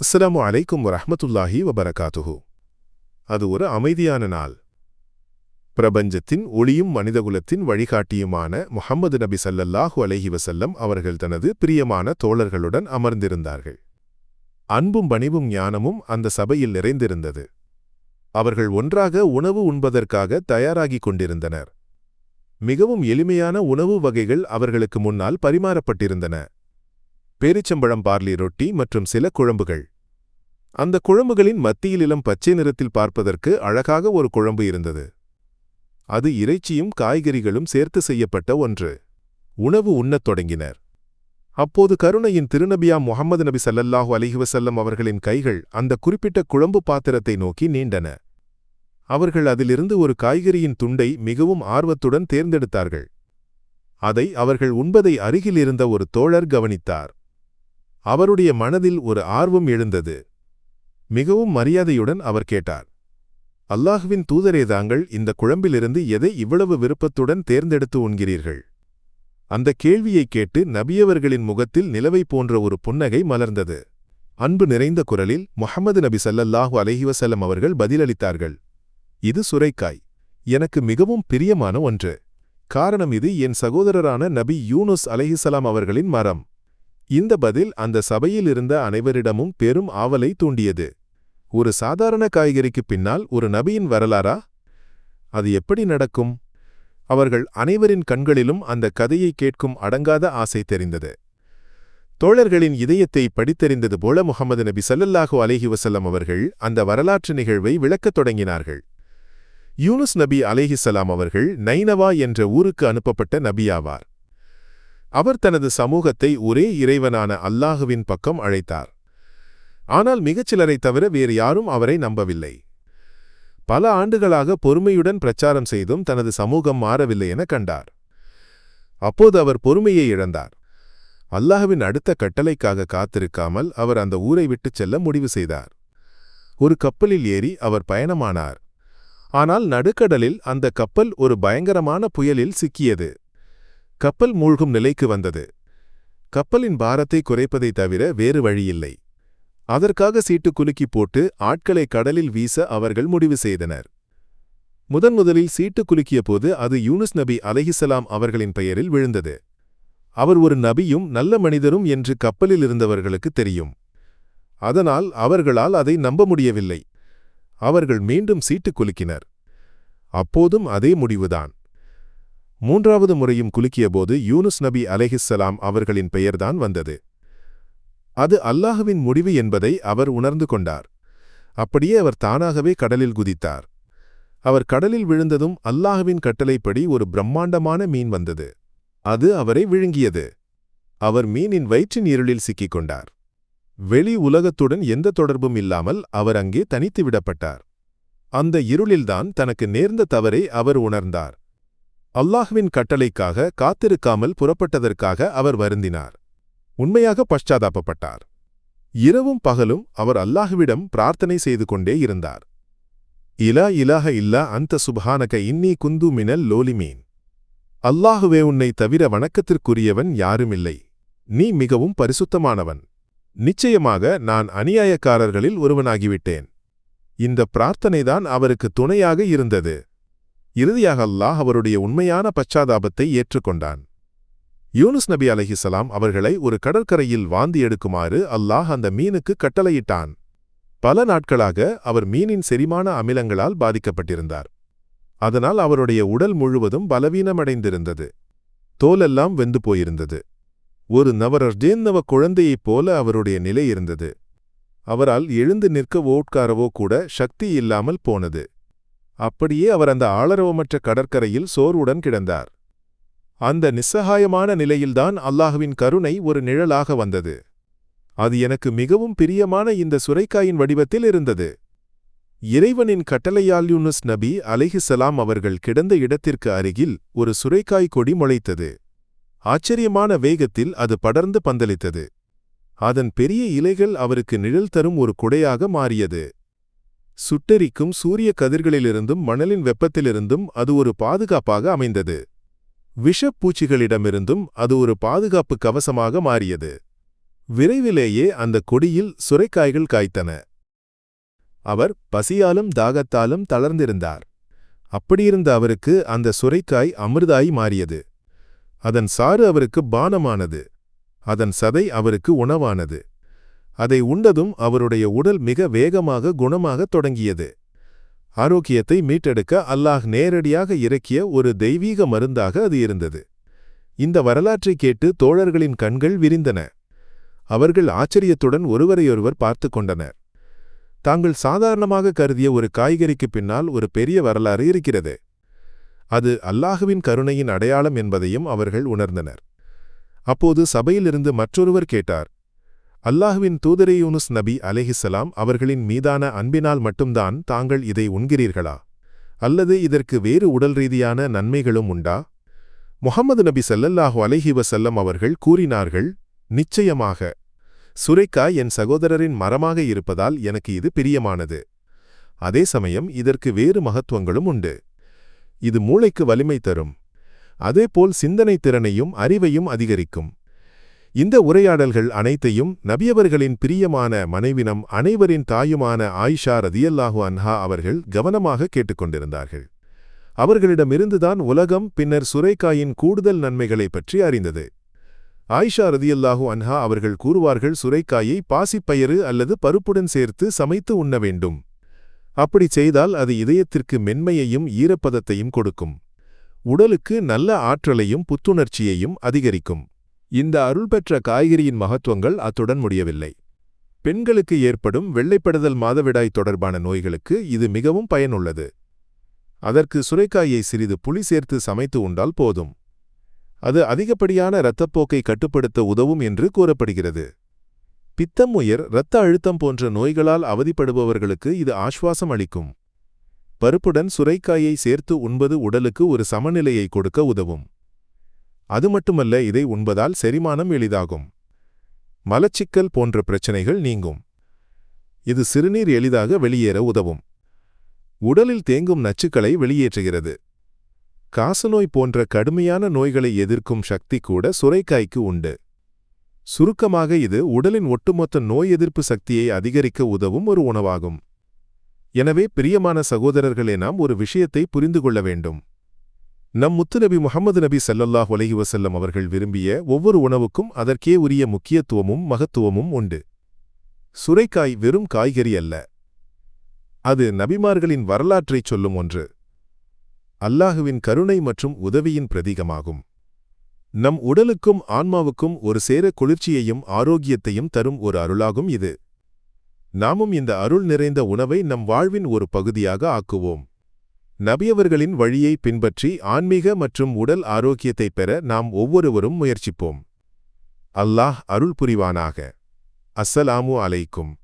அஸ்ஸலாமு அலைக்கும் வரஹ்மத்துல்லாஹி வபரகாத்துஹு. அது ஒரு அமைதியான நாள். பிரபஞ்சத்தின் ஒளியும் மனிதகுலத்தின் வழிகாட்டியுமான முஹம்மது நபி சல்லல்லாஹு அலஹி வசல்லம் அவர்கள் தனது பிரியமான தோழர்களுடன் அமர்ந்திருந்தார்கள். அன்பும் பணிவும் ஞானமும் அந்த சபையில் நிறைந்திருந்தது. அவர்கள் ஒன்றாக உணவு உண்பதற்காக தயாராகிக் கொண்டிருந்தனர். மிகவும் எளிமையான உணவு வகைகள் அவர்களுக்கு முன்னால் பரிமாறப்பட்டிருந்தன. பேரிச்சம்பழம் பார்லி ரொட்டி மற்றும் சில குழம்புகள். அந்த குழம்புகளின் மத்தியில் இளம் பச்சை நிறத்தில் பார்ப்பதற்கு அழகாக ஒரு குழம்பு இருந்தது. அது இறைச்சியும் காய்கறிகளும் சேர்த்து செய்யப்பட்ட ஒன்று. உணவு உண்ணத் தொடங்கினர். அப்போது கருணையின் திருநபியா முகமது நபி சல்லல்லாஹு அலைஹி அவர்களின் கைகள் அந்த குறிப்பிட்ட குழம்பு பாத்திரத்தை நோக்கி நீண்டன. அவர்கள் அதிலிருந்து ஒரு காய்கறியின் துண்டை மிகவும் ஆர்வத்துடன் தேர்ந்தெடுத்தார்கள். அதை அவர்கள் உண்பதை அருகிலிருந்த ஒரு தோழர் கவனித்தார். அவருடைய மனதில் ஒரு ஆர்வம் எழுந்தது. மிகவும் மரியாதையுடன் அவர் கேட்டார். அல்லாஹுவின் தூதரே தாங்கள் இந்த குழம்பிலிருந்து எதை இவ்வளவு விருப்பத்துடன் தேர்ந்தெடுத்து உண்கிறீர்கள்? அந்த கேள்வியைக் கேட்டு நபியவர்களின் முகத்தில் நிலவை போன்ற ஒரு புன்னகை மலர்ந்தது. அன்பு நிறைந்த குரலில் முஹம்மது நபி ஸல்லல்லாஹு அலஹிவசல்லம் அவர்கள் பதிலளித்தார்கள். இது சுரைக்காய். எனக்கு மிகவும் பிரியமான ஒன்று. காரணம் இது என் சகோதரரான நபி யூனுஸ் அலைஹிசலாம் அவர்களின் மரம். இந்த பதில் அந்த சபையில் இருந்த அனைவரிடமும் பெரும் ஆவலை தூண்டியது. ஒரு சாதாரண காய்கறிக்கு பின்னால் ஒரு நபியின் வரலாறா? அது எப்படி நடக்கும்? அவர்கள் அனைவரின் கண்களிலும் அந்த கதையை கேட்கும் அடங்காத ஆசை தெரிந்தது. தோழர்களின் இதயத்தை படித்தறிந்தது போல முகமது நபி சல்லல்லாஹு அலேஹி வசல்லம் அவர்கள் அந்த வரலாற்று நிகழ்வை விளக்கத் தொடங்கினார்கள். யூனுஸ் நபி அலேஹிசலாம் அவர்கள் நைனவா என்ற ஊருக்கு அனுப்பப்பட்ட நபியாவார். அவர் தனது சமூகத்தை ஒரே இறைவனான அல்லாஹுவின் பக்கம் அழைத்தார். ஆனால் மிகச்சிலரை தவிர வேறு யாரும் அவரை நம்பவில்லை. பல ஆண்டுகளாக பொறுமையுடன் பிரச்சாரம் செய்தும் தனது சமூகம் மாறவில்லை என கண்டார். அப்போது அவர் பொறுமையை இழந்தார். அல்லாஹுவின் அடுத்த கட்டளைக்காக காத்திருக்காமல் அவர் அந்த ஊரை விட்டுச் செல்ல முடிவு செய்தார். ஒரு கப்பலில் ஏறி அவர் பயணமானார். ஆனால் நடுக்கடலில் அந்த கப்பல் ஒரு பயங்கரமான புயலில் சிக்கியது. கப்பல் மூழ்கும் நிலைக்கு வந்தது. கப்பலின் பாரத்தை குறைப்பதைத் தவிர வேறு வழியில்லை. அதற்காக சீட்டு குலுக்கி போட்டு ஆட்களை கடலில் வீச அவர்கள் முடிவு செய்தனர். முதன் முதலில் சீட்டு குலுக்கிய போது அது யூனுஸ் நபி அலஹிசலாம் அவர்களின் பெயரில் விழுந்தது. அவர் ஒரு நபியும் நல்ல மனிதரும் என்று கப்பலில் இருந்தவர்களுக்கு தெரியும். அதனால் அவர்களால் அதை நம்ப முடியவில்லை. அவர்கள் மீண்டும் சீட்டு குலுக்கினர். அப்போதும் அதே முடிவுதான். மூன்றாவது முறையும் குலுக்கியபோது யூனுஸ் நபி அலேஹிஸ்ஸலாம் அவர்களின் பெயர்தான் வந்தது. அது அல்லாஹுவின் முடிவு என்பதை அவர் உணர்ந்து கொண்டார். அப்படியே அவர் தானாகவே கடலில் குதித்தார். அவர் கடலில் விழுந்ததும் அல்லாஹுவின் கட்டளைப்படி ஒரு பிரம்மாண்டமான மீன் வந்தது. அது அவரை விழுங்கியது. அவர் மீனின் வயிற்றின் இருளில் சிக்கிக் கொண்டார். வெளி உலகத்துடன் எந்த தொடர்பும் இல்லாமல் அவர் அங்கே தனித்து விடப்பட்டார். அந்த இருளில்தான் தனக்கு நேர்ந்த தவறை அவர் உணர்ந்தார். அல்லாஹ்வின் கட்டளைக்காக காத்திருக்காமல் புறப்பட்டதற்காக அவர் வருந்தினார். உண்மையாக பஷ்சாதாபப்பட்டார். இரவும் பகலும் அவர் அல்லாஹுவிடம் பிரார்த்தனை செய்து கொண்டே இருந்தார். இலா இலாஹ இல்லா அந்த சுபஹானக இன்னி குந்து மினல் லோலிமீன். அல்லாஹுவே உன்னை தவிர வணக்கத்திற்குரியவன் யாருமில்லை. நீ மிகவும் பரிசுத்தமானவன். நிச்சயமாக நான் அநியாயக்காரர்களில் ஒருவனாகிவிட்டேன். இந்த பிரார்த்தனைதான் அவருக்கு துணையாக இருந்தது. இறுதியாக அல்லாஹ் அவருடைய உண்மையான பச்சாதாபத்தை ஏற்றுக்கொண்டான். யூனுஸ் நபி அலஹிசலாம் அவர்களை ஒரு கடற்கரையில் வாந்தி எடுக்குமாறு அல்லாஹ் அந்த மீனுக்கு கட்டளையிட்டான். பல நாட்களாக அவர் மீனின் செரிமான அமிலங்களால் பாதிக்கப்பட்டிருந்தார். அதனால் அவருடைய உடல் முழுவதும் பலவீனமடைந்திருந்தது. தோலெல்லாம் வெந்து போயிருந்தது. ஒரு நவரர்ஜேந்தவ குழந்தையைப் போல அவருடைய நிலை இருந்தது. அவரால் எழுந்து நிற்கவோ உட்காரவோ கூட சக்தி இல்லாமல் போனது. அப்படியே அவர் அந்த ஆளரவமற்ற கடற்கரையில் சோர்வுடன் கிடந்தார். அந்த நிஸ்ஸகாயமான நிலையில்தான் அல்லாஹுவின் கருணை ஒரு நிழலாக வந்தது. அது எனக்கு மிகவும் பிரியமான இந்த சுரைக்காயின் வடிவத்தில் இருந்தது. இறைவனின் கட்டளையால் யூனுஸ் நபி அலிஹிசலாம் அவர்கள் கிடந்த இடத்திற்கு அருகில் ஒரு சுரைக்காய் கொடி முளைத்தது. ஆச்சரியமான வேகத்தில் அது படர்ந்து பந்தளித்தது அதன் பெரிய இலைகள் அவருக்கு நிழல் தரும் ஒரு குடையாக மாறியது. சுட்டெரிக்கும் சூரிய கதிர்களிலிருந்தும் மணலின் வெப்பத்திலிருந்தும் அது ஒரு பாதுகாப்பாக அமைந்தது. விஷப்பூச்சிகளிடமிருந்தும் அது ஒரு பாதுகாப்பு கவசமாக மாறியது. விரைவிலேயே அந்த கொடியில் சுரைக்காய்கள் காய்த்தன. அவர் பசியாலும் தாகத்தாலும் தளர்ந்திருந்தார். அப்படியிருந்த அவருக்கு அந்த சுரைக்காய் அமிர்தாய் மாறியது. அதன் சாறு அவருக்கு பானமானது. அதன் சதை அவருக்கு உணவானது. அதை உண்டதும் அவருடைய உடல் மிக வேகமாக குணமாகத் தொடங்கியது. ஆரோக்கியத்தை மீட்டெடுக்க அல்லாஹ் நேரடியாக இறக்கிய ஒரு தெய்வீக மருந்தாக அது இருந்தது. இந்த வரலாற்றைக் கேட்டு தோழர்களின் கண்கள் விரிந்தன. அவர்கள் ஆச்சரியத்துடன் ஒருவரையொருவர் பார்த்து கொண்டனர். தாங்கள் சாதாரணமாக கருதிய ஒரு காய்கறிக்கு பின்னால் ஒரு பெரிய வரலாறு இருக்கிறது. அது அல்லாஹுவின் கருணையின் அடையாளம் என்பதையும் அவர்கள் உணர்ந்தனர். அப்போது சபையிலிருந்து மற்றொருவர் கேட்டார் அல்லாஹுவின் தூதரே யூனுஸ் நபி அலேஹிசலாம் அவர்களின் மீதான அன்பினால் மட்டும்தான் தாங்கள் இதை உண்கிறீர்களா? அல்லது இதற்கு வேறு உடல் ரீதியான நன்மைகளும் உண்டா? முகமது நபி சல்லல்லாஹு அலஹி வசல்லம் அவர்கள் கூறினார்கள் நிச்சயமாக. சுரைக்கா என் சகோதரரின் மரமாக இருப்பதால் எனக்கு இது பிரியமானது. அதே சமயம் இதற்கு வேறு மகத்துவங்களும் உண்டு. இது மூளைக்கு வலிமை தரும். அதேபோல் சிந்தனை திறனையும் அறிவையும் அதிகரிக்கும். இந்த உரையாடல்கள் அனைத்தையும் நபியவர்களின் பிரியமான மனைவினம் அனைவரின் தாயுமான ஆயிஷா ரதியல்லாஹு அன்ஹா அவர்கள் கவனமாக கேட்டுக்கொண்டிருந்தார்கள். அவர்களிடமிருந்துதான் உலகம் பின்னர் சுரைக்காயின் கூடுதல் நன்மைகளைப் பற்றி அறிந்தது. ஆயிஷா ரதியல்லாஹு அன்ஹா அவர்கள் கூறுவார்கள் சுரைக்காயை பாசிப்பயிறு அல்லது பருப்புடன் சேர்த்து சமைத்து உண்ண வேண்டும். அப்படி செய்தால் அது இதயத்திற்கு மென்மையையும் ஈரப்பதத்தையும் கொடுக்கும். உடலுக்கு நல்ல ஆற்றலையும் புத்துணர்ச்சியையும் அதிகரிக்கும். இந்த அருள் பெற்ற காய்கறியின் மகத்துவங்கள் அத்துடன் முடியவில்லை. பெண்களுக்கு ஏற்படும் வெள்ளைப்படுதல் மாதவிடாய் தொடர்பான நோய்களுக்கு இது மிகவும் பயனுள்ளது. அதற்கு சுரைக்காயை சிறிது புளி சேர்த்து சமைத்து உண்டால் போதும். அது அதிகப்படியான இரத்தப்போக்கை கட்டுப்படுத்த உதவும் என்று கூறப்படுகிறது. பித்தம் உயர் இரத்த அழுத்தம் போன்ற நோய்களால் அவதிப்படுபவர்களுக்கு இது ஆஸ்வாசம் அளிக்கும். பருப்புடன் சுரைக்காயை சேர்த்து உண்பது உடலுக்கு ஒரு சமநிலையை கொடுக்க உதவும். அது மட்டுமல்ல இதை உண்பதால் செரிமானம் எளிதாகும். மலச்சிக்கல் போன்ற பிரச்சனைகள் நீங்கும். இது சிறுநீர் எளிதாக வெளியேற உதவும். உடலில் தேங்கும் நச்சுக்களை வெளியேற்றுகிறது. காசநோய் போன்ற கடுமையான நோய்களை எதிர்க்கும் சக்தி கூட சுரைக்காய்க்கு உண்டு. சுருக்கமாக இது உடலின் ஒட்டுமொத்த நோய் எதிர்ப்பு சக்தியை அதிகரிக்க உதவும் ஒரு உணவாகும். எனவே பிரியமான சகோதரர்களே நாம் ஒரு விஷயத்தை புரிந்து கொள்ள வேண்டும். நம் முத்துநபி முகமது நபி சல்லல்லாஹ் அலைஹி வஸல்லம் அவர்கள் விரும்பிய ஒவ்வொரு உணவுக்கும் அதற்கே உரிய முக்கியத்துவமும் மகத்துவமும் உண்டு. சுரைக்காய் வெறும் காய்கறி அல்ல. அது நபிமார்களின் வரலாற்றைச் சொல்லும் ஒன்று. அல்லாஹுவின் கருணை மற்றும் உதவியின் பிரதீகமாகும். நம் உடலுக்கும் ஆன்மாவுக்கும் ஒரு சேர குளிர்ச்சியையும் ஆரோக்கியத்தையும் தரும் ஒரு அருளாகும் இது. நாமும் இந்த அருள் நிறைந்த உணவை நம் வாழ்வின் ஒரு பகுதியாக ஆக்குவோம். நபியவர்களின் வழியை பின்பற்றி ஆன்மீக மற்றும் உடல் ஆரோக்கியத்தைப் பெற நாம் ஒவ்வொருவரும் முயற்சிப்போம். அல்லாஹ் அருள் புரிவானாக அஸ்ஸலாமு அலைக்கும்.